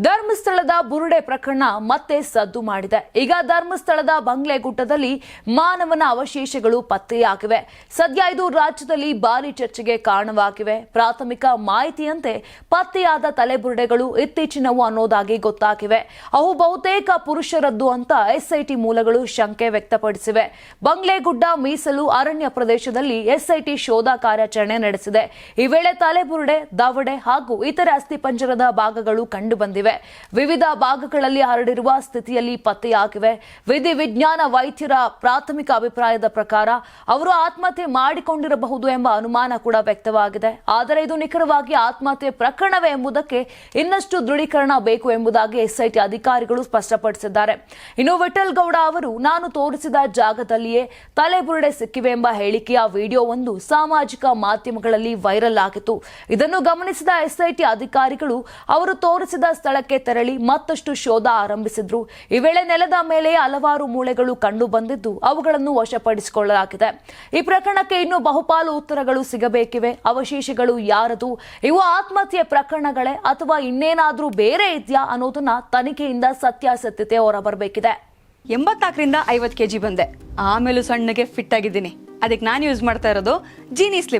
ಧರ್ಮಸ್ಥಳದ ಬುರುಡೆ ಪ್ರಕರಣ ಮತ್ತೆ ಸದ್ದು ಮಾಡಿದೆ. ಈಗ ಧರ್ಮಸ್ಥಳದ ಬಂಗ್ಲೆಗುಡ್ಡದಲ್ಲಿ ಮಾನವನ ಅವಶೇಷಗಳು ಪತ್ತೆಯಾಗಿವೆ. ಸದ್ಯ ಇದು ರಾಜ್ಯದಲ್ಲಿ ಭಾರಿ ಚರ್ಚೆಗೆ ಕಾರಣವಾಗಿವೆ. ಪ್ರಾಥಮಿಕ ಮಾಹಿತಿಯಂತೆ ಪತ್ತೆಯಾದ ತಲೆಬುರುಡೆಗಳು ಇತ್ತೀಚಿನವು ಅನ್ನೋದಾಗಿ ಗೊತ್ತಾಗಿವೆ. ಅವು ಬಹುತೇಕ ಪುರುಷರದ್ದು ಅಂತ ಎಸ್ಐಟಿ ಮೂಲಗಳು ಶಂಕೆ ವ್ಯಕ್ತಪಡಿಸಿವೆ. ಬಂಗ್ಲೆಗುಡ್ಡ ಮೀಸಲು ಅರಣ್ಯ ಪ್ರದೇಶದಲ್ಲಿ ಎಸ್ಐಟಿ ಶೋಧ ಕಾರ್ಯಾಚರಣೆ ನಡೆಸಿದೆ. ಈ ವೇಳೆ ತಲೆಬುರುಡೆ, ದವಡೆ ಹಾಗೂ ಇತರೆ ಅಸ್ಥಿಪಂಜರದ ಭಾಗಗಳು ಕಂಡುಬಂದಿವೆ. ವಿವಿಧ ಭಾಗಗಳಲ್ಲಿ ಹರಡಿರುವ ಸ್ಥಿತಿಯಲ್ಲಿ ಪತ್ತೆಯಾಗಿವೆ. ವಿಧಿ ವಿಜ್ಞಾನ ವೈದ್ಯರ ಪ್ರಾಥಮಿಕ ಅಭಿಪ್ರಾಯದ ಪ್ರಕಾರ ಅವರು ಆತ್ಮಹತ್ಯೆ ಮಾಡಿಕೊಂಡಿರಬಹುದು ಎಂಬ ಅನುಮಾನ ಕೂಡ ವ್ಯಕ್ತವಾಗಿದೆ. ಆದರೆ ಇದು ನಿಖರವಾಗಿ ಆತ್ಮಹತ್ಯೆ ಪ್ರಕರಣವೇ ಎಂಬುದಕ್ಕೆ ಇನ್ನಷ್ಟು ದೃಢೀಕರಣ ಬೇಕು ಎಂಬುದಾಗಿ ಎಸ್ಐಟಿ ಅಧಿಕಾರಿಗಳು ಸ್ಪಷ್ಟಪಡಿಸಿದ್ದಾರೆ. ಇನ್ನು ವಿಠಲ್ ಗೌಡ ಅವರು, ನಾನು ತೋರಿಸಿದ ಜಾಗದಲ್ಲಿಯೇ ತಲೆಬುರುಡೆ ಸಿಕ್ಕಿವೆ ಎಂಬ ಹೇಳಿಕೆಯ ವಿಡಿಯೋವೊಂದು ಸಾಮಾಜಿಕ ಮಾಧ್ಯಮಗಳಲ್ಲಿ ವೈರಲ್ ಆಗಿತ್ತು. ಇದನ್ನು ಗಮನಿಸಿದ ಎಸ್ಐಟಿ ಅಧಿಕಾರಿಗಳು, ಅವರು ತೋರಿಸಿದ ಸ್ಥಳಕ್ಕೆ ತೆರಳಿ ಮತ್ತಷ್ಟು ಶೋಧ ಆರಂಭಿಸಿದ್ರು. ಈ ವೇಳೆ ನೆಲದ ಮೇಲೆ ಹಲವಾರು ಮೂಳೆಗಳು ಕಂಡು ಬಂದಿದ್ದು ಅವುಗಳನ್ನು ವಶಪಡಿಸಿಕೊಳ್ಳಲಾಗಿದೆ. ಈ ಪ್ರಕರಣಕ್ಕೆ ಇನ್ನೂ ಬಹುಪಾಲು ಉತ್ತರಗಳು ಸಿಗಬೇಕಿವೆ. ಅವಶೇಷಗಳು ಯಾರದು, ಇವು ಆತ್ಮಹತ್ಯೆ ಪ್ರಕರಣಗಳೇ ಅಥವಾ ಇನ್ನೇನಾದ್ರೂ ಬೇರೆ ಇದೆಯಾ ಅನ್ನೋದನ್ನ ತನಿಖೆಯಿಂದ ಸತ್ಯಾಸತ್ಯತೆ ಹೊರಬರಬೇಕಿದೆ. ಎಂಬತ್ನಾಲ್ಕರಿಂದ ಐವತ್ತು ಕೆಜಿ ಬಂದೆ. ಆಮೇಲೂ ಸಣ್ಣಗೆ ಫಿಟ್ ಆಗಿದ್ದೀನಿ. ಅದಕ್ಕೆ ನಾನು ಯೂಸ್ ಮಾಡ್ತಾ ಇರೋದು ಜೀನಿ ಸ್ಲಿಮ್